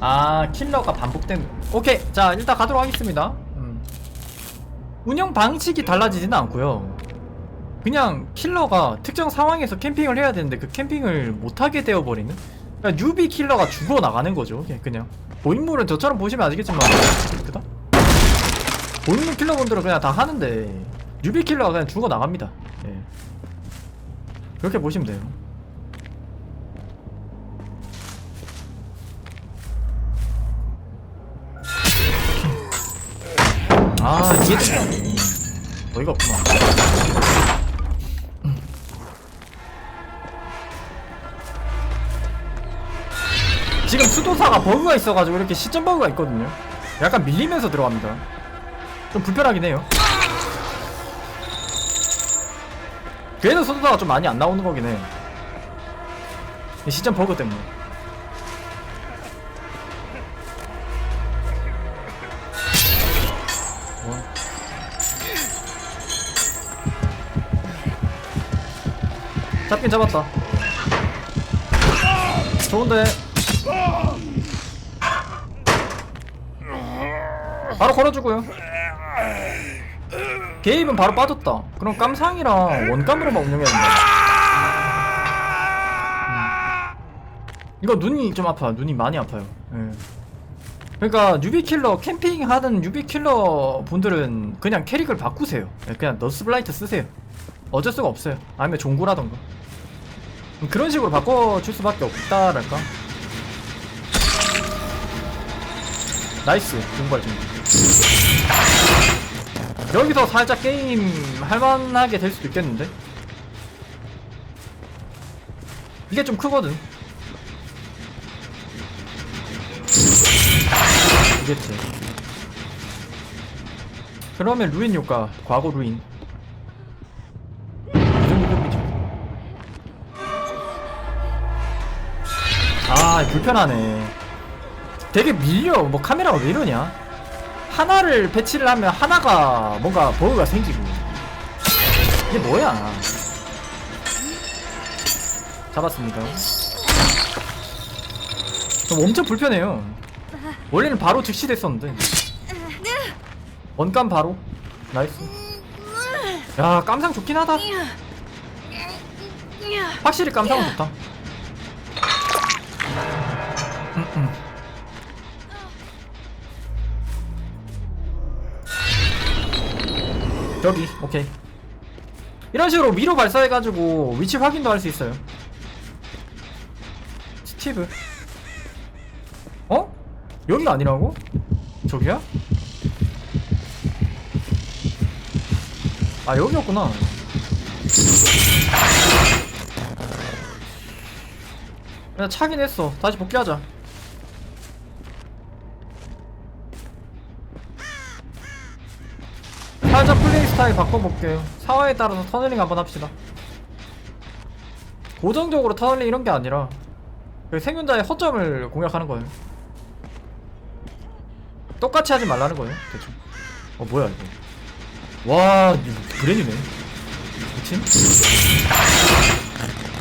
아 킬러가 반복된 오케이. 자 일단 가도록 하겠습니다. 음. 운영 방식이 달라지지는 않고요. 그냥 킬러가 특정 상황에서 캠핑을 해야 되는데 그 캠핑을 못하게 되어버리는? 그냥 뉴비 킬러가 죽어 나가는 거죠 그냥, 고인물은 저처럼 보시면 아시겠지만. 그다? 고인물 킬러분들은 그냥 다 하는데 뉴비 킬러가 그냥 죽어 나갑니다. 예. 그렇게 보시면 돼요 아 이게 좀 어이가 없구나. 음. 지금 수도사가 버그가 있어가지고 이렇게 시점 버그가 있거든요. 약간 밀리면서 들어갑니다. 좀 불편하긴 해요. 그래도 수도사가 좀 많이 안 나오는 거긴 해. 이 시점 버그 때문에 잡긴 잡았다. 좋은데. 바로 걸어주고요. 게임은 바로 빠졌다. 그럼 깜상이랑 원감으로만 운영해야 된다. 음. 이거 눈이 좀 아파. 눈이 많이 아파요. 예. 그러니까 뉴비킬러 캠핑 하는 뉴비킬러 분들은 그냥 캐릭을 바꾸세요 네, 그냥 너스블라이트 쓰세요 어쩔 수가 없어요. 아니면 종구라던가. 음, 그런 식으로 바꿔줄 수밖에 없다랄까? 나이스 공발 좀 여기서 살짝 게임 할만하게 될 수도 있겠는데? 이게 좀 크거든. 이겠지. 그러면 루인 효과, 과거 루인. 아, 불편하네. 되게 밀려. 뭐 카메라가 왜 이러냐? 하나를 배치를 하면 하나가 뭔가 버그가 생기고. 이게 뭐야? 잡았습니다. 좀 엄청 불편해요. 원래는 바로 즉시 됐었는데 원감 바로 나이스 야 깜상 좋긴 하다 확실히 깜상은 좋다 여기. 오케이. 이런 식으로 위로 발사해가지고 위치 확인도 할 수 있어요. 스티브. 어? 여기가 아니라고? 저기야? 아 여기였구나. 그냥 차긴 했어. 다시 복귀하자 살짝 플레이 스타일 바꿔볼게요. 상황에 따라서 터널링 한번 합시다. 고정적으로 터널링 이런 게 아니라 그 생존자의 허점을 공략하는 거예요. 똑같이 하지 말라는 거예요 대충. 어 뭐야 이거. 와 이거 브랜이네. 미친?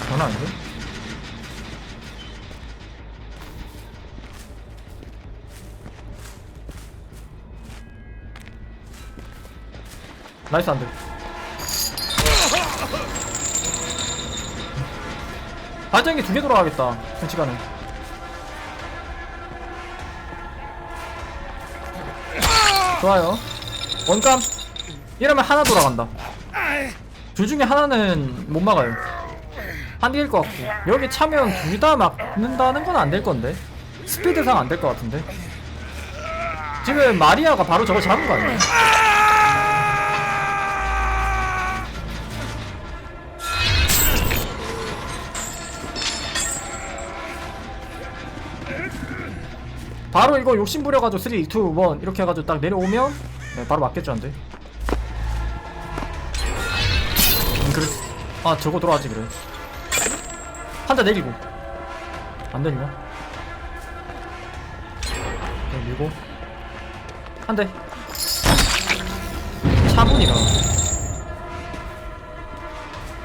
장난 아닌데? 나이스 안돼. 발전기 두 개 돌아가겠다 순치가는 좋아요. 원감. 이러면 하나 돌아간다. 둘 중에 하나는 못 막아요. 한 개일 것 같고. 여기 차면 둘 다 막는다는 건 안 될 건데. 스피드상 안 될 것 같은데. 지금 마리아가 바로 저거 잡은 거 아니야? 바로 이거 욕심 부려가지고 3, 2, 1 이렇게 해가지고 딱 내려오면 네, 바로 맞겠죠 안돼? 음, 그래. 아 저거 돌아가지 그래. 한 대 내리고. 안 내리냐 네, 밀고. 한대. 차분이라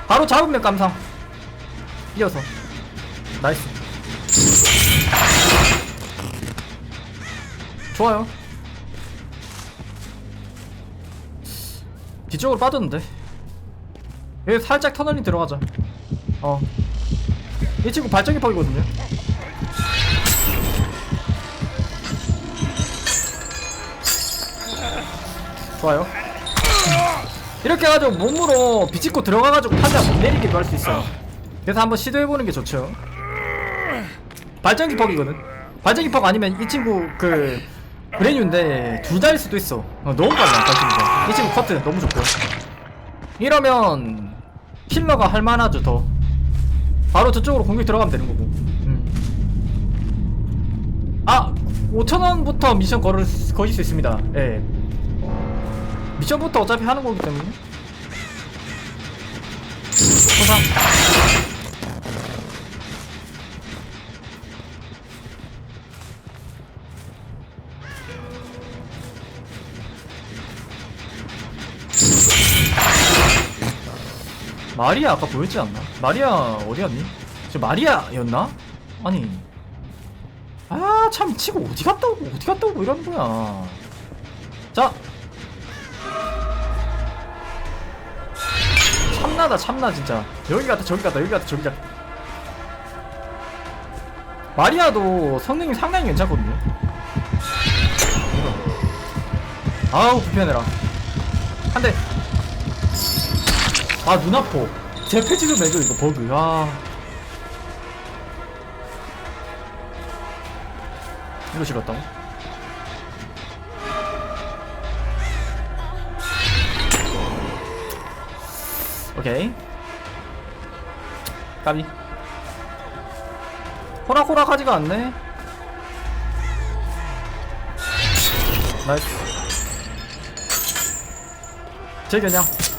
바로 잡으면 깜상. 이어서. 나이스 좋아요. 뒤쪽으로 빠졌는데. 여기 살짝 터널링 들어가자. 어. 이 친구 발전기 퍽이거든요. 좋아요. 이렇게 해가지고 몸으로 비집고 들어가가지고 판자 못 내리기도 할 수 있어요. 그래서 한번 시도해보는 게 좋죠. 발전기 퍽이거든. 발전기 퍽 아니면 이 친구 그 브레뉴인데 둘 다일 수도 있어. 어, 너무 빨라 발전기가. 이 친구 커트 너무 좋고요. 이러면 킬러가 할만하죠 더. 바로 저쪽으로 공격 들어가면 되는 거고. 음. 아 5천원부터 미션 걸을 수- 거실 수 있습니다. 예. 미션부터 어차피 하는 거기 때문에. 보상. 마리아 아까 보였지 않나? 마리아 어디였니? 저 마리아였나? 아니. 아 참 치고 어디 갔다 오고 어디 갔다 오고 이러는 거야. 자. 참나다 참나 진짜. 여기 갔다 저기 갔다 여기 갔다 저기 갔다. 마리아도 성능이 상당히 괜찮거든요. 아우 불편해라. 한대 아, 눈 아파. 제 패지도 매줘, 이거, 버그. 아. 이거 싫었다고? 오케이. 까비. 호락호락하지가 않네. 나이스. 제 겨냥.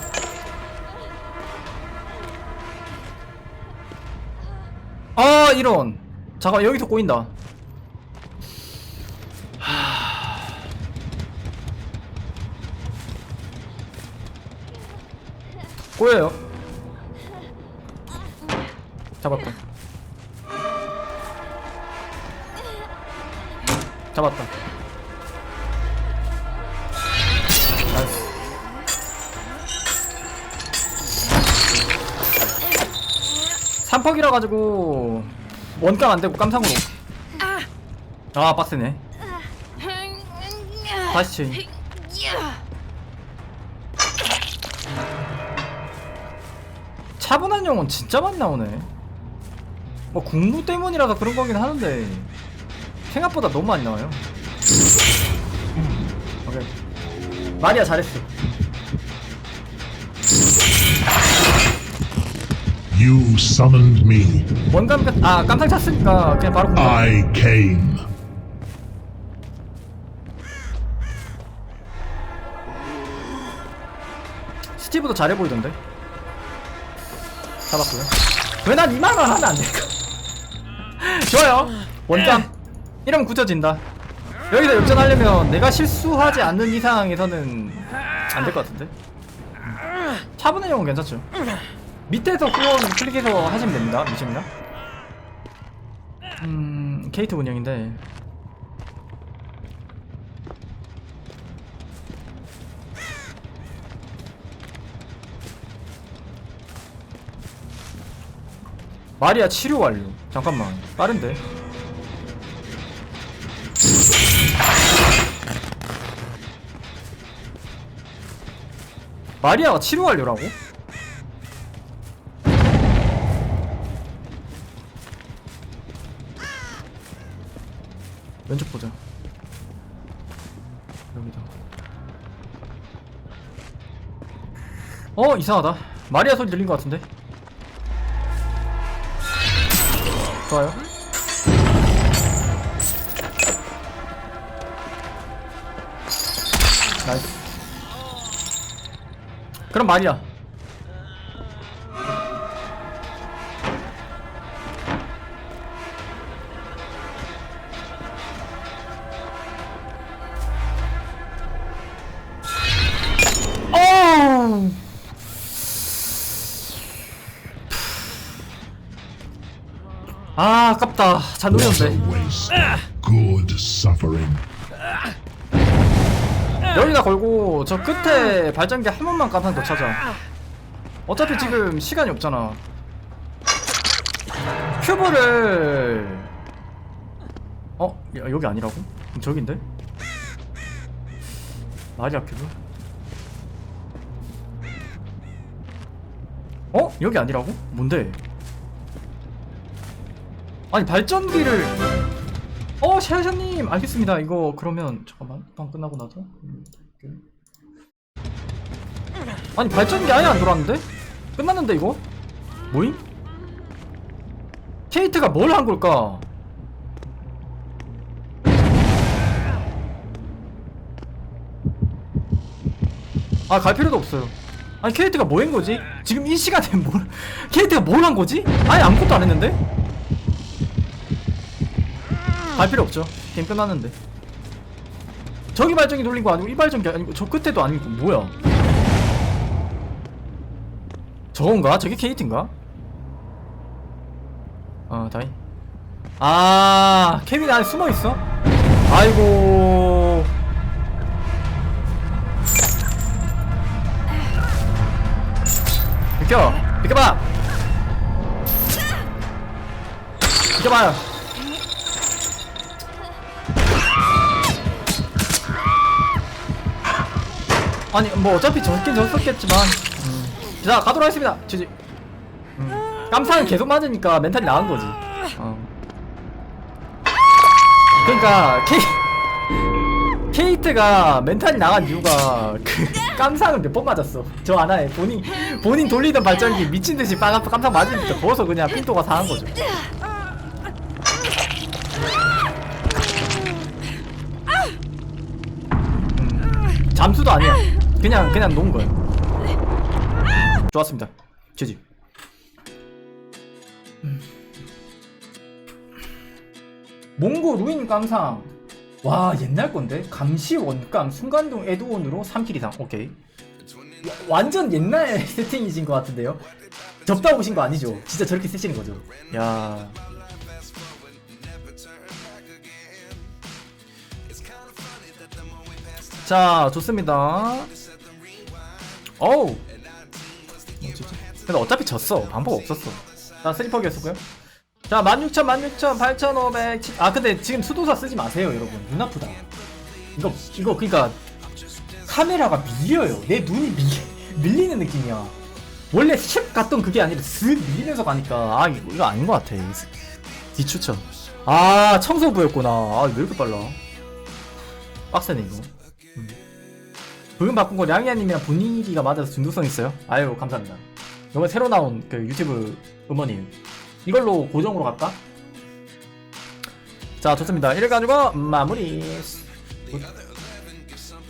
아 이런. 잠깐 여기서 꼬인다. 하... 꼬여요. 잡았다. 잡았다. 나이스. 삼퍽이라 가지고 원감 안 되고 깜상으로 아 빡세네. 다시. 차분한 영혼 진짜 많이 나오네. 뭐 국무 때문이라서 그런 거긴 하는데 생각보다 너무 많이 나와요. 오케이. 마리아 잘했어 You summoned me. 원감 깜- 아 깜짝 찼으니까 그냥 바로 공감 I came. 스티브도 잘해 보이던데. 잡았고요. 왜난 2만 원 하면 안 될까? 좋아요. 원점. 이러면 굳혀진다. 여기서 역전하려면 내가 실수하지 않는 이상에서는 안 될 것 같은데. 차분한 영은 괜찮죠. 밑에서 후원 클릭해서 하시면 됩니다. 미션이나. 음, 케이트 운영인데. 마리아 치료 완료. 잠깐만. 빠른데. 마리아가 치료 완료라고? 왼쪽 보자. 여기다. 어 이상하다. 마리아 소리 들린 것 같은데. 좋아요. 나이스. 그럼 말이야. 아, 아깝다. 잘 suffering. 여기다 걸고 저 끝에 발전기 한 번만 까면 더 찾아 어차피 지금 시간이 없잖아 큐브를 어? 야, 여기 아니라고? 저긴데? 마리아 큐브? 어? 여기 아니라고? 뭔데? 아니 발전기를 어 샤샤님 알겠습니다 이거 그러면 잠깐만 방 끝나고 나서. 아니 발전기 아예 안 돌았는데? 끝났는데 이거? 뭐임? 케이트가 뭘 한 걸까? 아 갈 필요도 없어요 아니 케이트가 뭐 한 거지? 지금 이 시간에 뭘 케이트가 뭘 한 거지? 아예 아무것도 안 했는데? 갈 필요 없죠. 게임 끝났는데. 저기 발전기 돌린 거 아니고 이 발전기 아니고 저 끝에도 아니고 뭐야? 저건가? 저게 케이트인가? 어 다이 아 케빈 안에 숨어있어? 아이고. 비켜. 비켜봐. 비켜봐요 아니 뭐 어차피 졌긴 졌었겠지만. 음. 자 가도록 하겠습니다. 지지. 음. 깜상은 계속 맞으니까 멘탈이 나은 거지. 어. 그러니까 케이 케이트가 멘탈이 나간 이유가 그 깜상을 몇 번 맞았어. 저 하나에 본인 본인 돌리던 발전기 미친 듯이 깜, 깜상 맞으니까 더워서 그냥 핀도가 상한 거죠. 음, 잠수도 아니야 그냥 그냥 놓은 거야 좋았습니다. 지지. 몽고 루인 깜상. 와 옛날 건데? 감시 원감 순간동 에드온으로 3킬 이상. 오케이. 완전 옛날 세팅이신 것 같은데요? 접다 오신 거 아니죠? 진짜 저렇게 쓰시는 거죠? 야. 자, 좋습니다. 어우. 근데 어차피 졌어. 방법 없었어. 자, 슬리퍼기였었고요. 자, 16,000, 16,000, 8,500. 아, 근데 지금 수도사 쓰지 마세요, 여러분. 눈 아프다. 이거, 이거, 그니까. 카메라가 밀려요. 내 눈이 밀, 밀리는 느낌이야. 원래 슉 갔던 그게 아니라 슥 밀리면서 가니까. 아, 이거, 이거 아닌 것 같아. 뒤추천. 아, 청소부였구나. 아, 왜 이렇게 빨라? 빡세네, 이거. 부금 바꾼 거 량이아님이랑 분위기가 맞아서 중독성 있어요? 아유 감사합니다. 이번 새로 나온 그 유튜브 음원이에요. 이걸로 고정으로 갈까? 자 좋습니다. 이래 가지고 마무리. 굿.